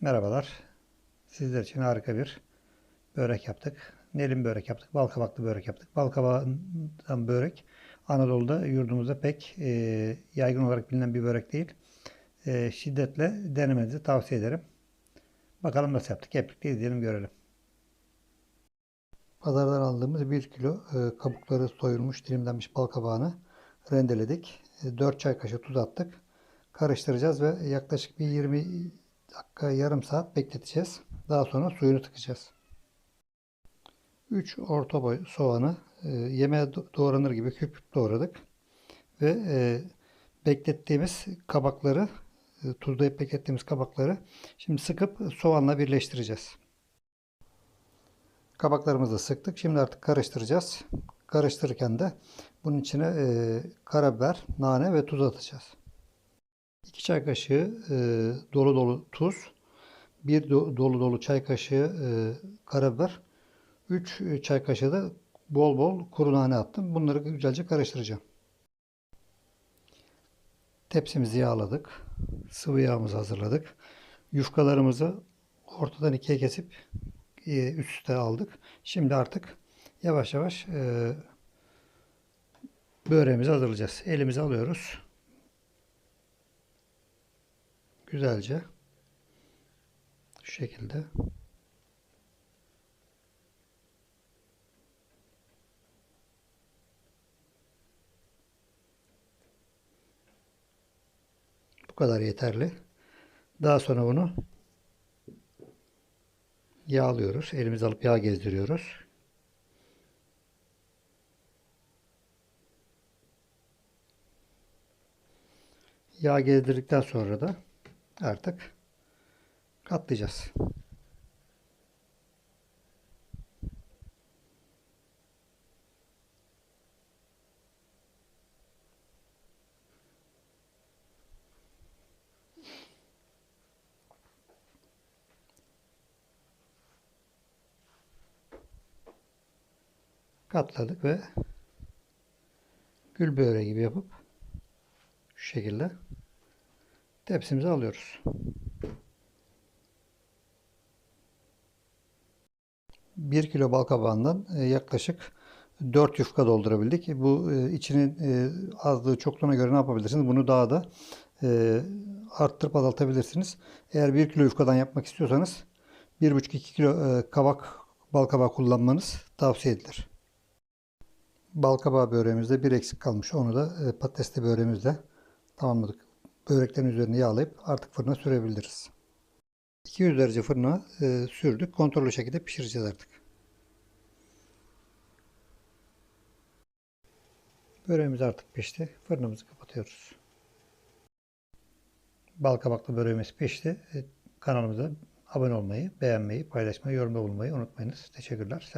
Merhabalar. Sizler için harika bir börek yaptık. Nelim börek yaptık. Bal kabaklı börek yaptık. Bal kabağından börek Anadolu'da yurdumuzda pek e, yaygın olarak bilinen bir börek değil. E, şiddetle denemenizi tavsiye ederim. Bakalım nasıl yaptık. Hep birlikte izleyelim görelim. Pazardan aldığımız 1 kilo e, kabukları soyulmuş dilimlenmiş bal kabağını rendeledik. E, 4 çay kaşığı tuz attık. Karıştıracağız ve yaklaşık bir 20 dakika yarım saat bekleteceğiz. Daha sonra suyunu tıkacağız. 3 orta boy soğanı e, yemeğe do- doğranır gibi küp doğradık. Ve e, beklettiğimiz kabakları e, tuzlayıp beklettiğimiz kabakları şimdi sıkıp soğanla birleştireceğiz. Kabaklarımızı sıktık. Şimdi artık karıştıracağız. Karıştırırken de bunun içine e, karabiber, nane ve tuz atacağız. 2 çay kaşığı e, dolu dolu tuz, 1 dolu dolu çay kaşığı e, karabiber, 3 çay kaşığı da bol bol kuru nane attım. Bunları güzelce karıştıracağım. Tepsimizi yağladık. Sıvı yağımızı hazırladık. Yufkalarımızı ortadan ikiye kesip e, üst üste aldık. Şimdi artık yavaş yavaş e, böreğimizi hazırlayacağız. Elimize alıyoruz. Güzelce şu şekilde bu kadar yeterli. Daha sonra bunu yağlıyoruz. Elimize alıp yağ gezdiriyoruz. Yağ gezdirdikten sonra da artık katlayacağız. Katladık ve gül böreği gibi yapıp şu şekilde tepsimize alıyoruz. 1 kilo bal kabağından e, yaklaşık 4 yufka doldurabildik. Bu e, içinin e, azlığı çokluğuna göre ne yapabilirsiniz? Bunu daha da arttırıp azaltabilirsiniz. Eğer 1 kilo yufkadan yapmak istiyorsanız 1,5-2 kilo kabak, bal kabağı kullanmanız tavsiye edilir. Bal kabağı böreğimizde bir eksik kalmış. Onu da patatesli böreğimizle tamamladık. Böreklerin üzerine yağlayıp artık fırına sürebiliriz. 200 derece fırına e, sürdük. Kontrollü şekilde pişireceğiz artık. Böreğimiz artık pişti. Fırınımızı kapatıyoruz. Bal kabaklı böreğimiz pişti. E, kanalımıza abone olmayı, beğenmeyi, paylaşmayı, yorumda bulunmayı unutmayınız. Teşekkürler.